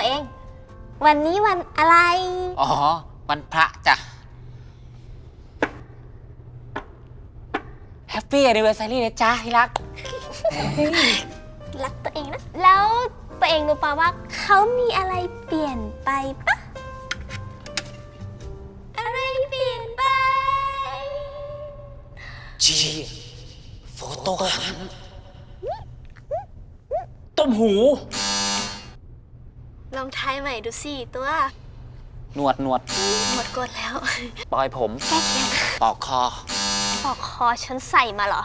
ตัวเอง วันนี้วันอะไร อ๋อ วันพระจ้ะแฮปปี้ a อ n i v e r s a r y นะจ๊ะที่รัก รักตัวเองนะ แล้วตัวเองรู้ปะว่าเขามีอะไรเปลี่ยนไปปะอะไรเปลี่ยนไป จีโฟโต้ฮันต้มหู ลองทายใหม่ดูสิตัวหนวดหนวดหมดกดแล้ว ปลอยผมแก้เคียงปอกคอ ปอกคอฉันใส่มาเหรอ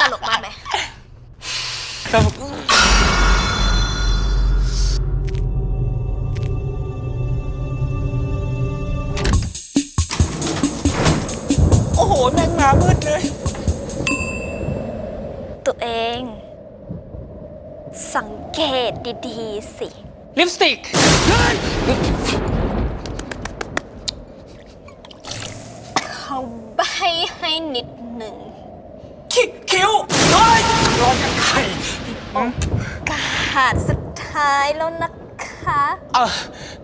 ตลกมากไหม โอ้โหแม่งมามืดเลย ตัวเอง สังเกตดีๆสิ ลิปสติก เขาใบให้นิดหนึ่ง คิคิ้วเฮ้ยร้อนยังไข่กาดสุดท้ายแล้วนะคะเออ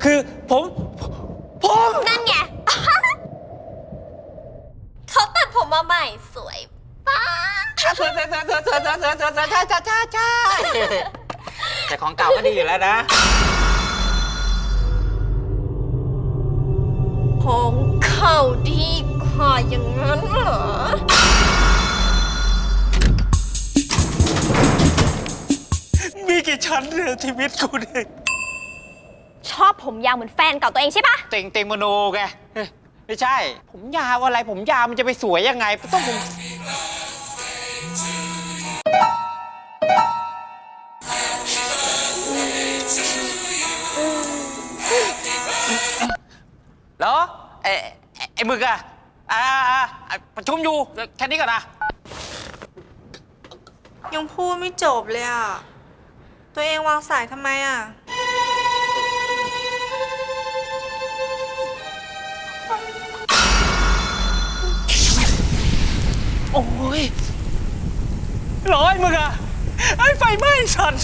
คือผม ผม นั่นไง เขาตัดผมมาใหม่สวยป้า ใช่ใช่ใช่ใช่ใช่ใช่ใช่ใช่ แต่ของเก่าก็ดีอยู่แล้วนะ ของเขาดีกว่าอย่างนั้นเหรอ มีกี่ชั้นเนี่ยชีวิตกูเนี่ยชอบผมยาวเหมือนแฟนเก่าตัวเองใช่ปะเต็งเต็งมโนไงเอ้ยไม่ใช่ ผมยาวอะไรผมยาวมันจะไปสวยยังไงต้องผม อ้ไอ้หมึกอะอ่าอ่าอ่าประชุมอยู่ แค่นี้ก่อนนะ ยังพูดไม่จบเลยอะ ตัวเองวางสายทำไมอะ โอ้ย ร้อยมึงอะไอ้ไฟไหม้สัตว์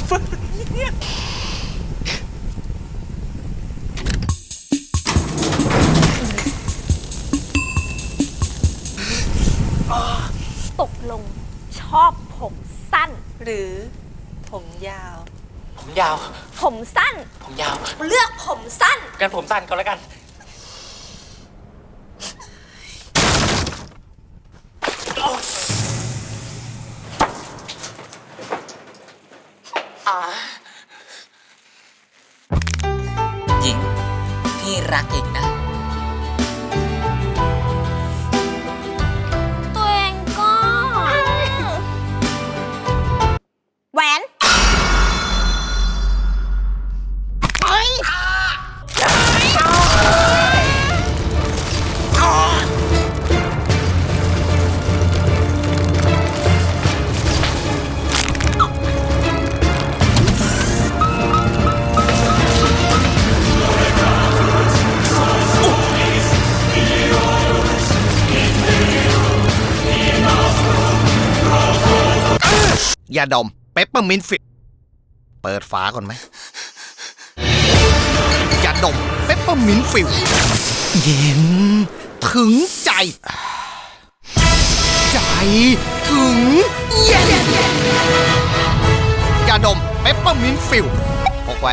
ลงชอบผมสั้น หรือ ผมยาว ผมยาว ผมสั้น ผมยาว เลือกผมสั้น กันผมสั้นก็แล้วกัน หญิงพี่รักหญิงนะ ยาดมเปปเปอร์มินฟิตเปิดฝาก่อนไหมยาดมเปปเปอร์มินฟิลเย็น ถึงใจ ใจถึงเย็นยาดมเปปเปอร์มินฟิลพกไว้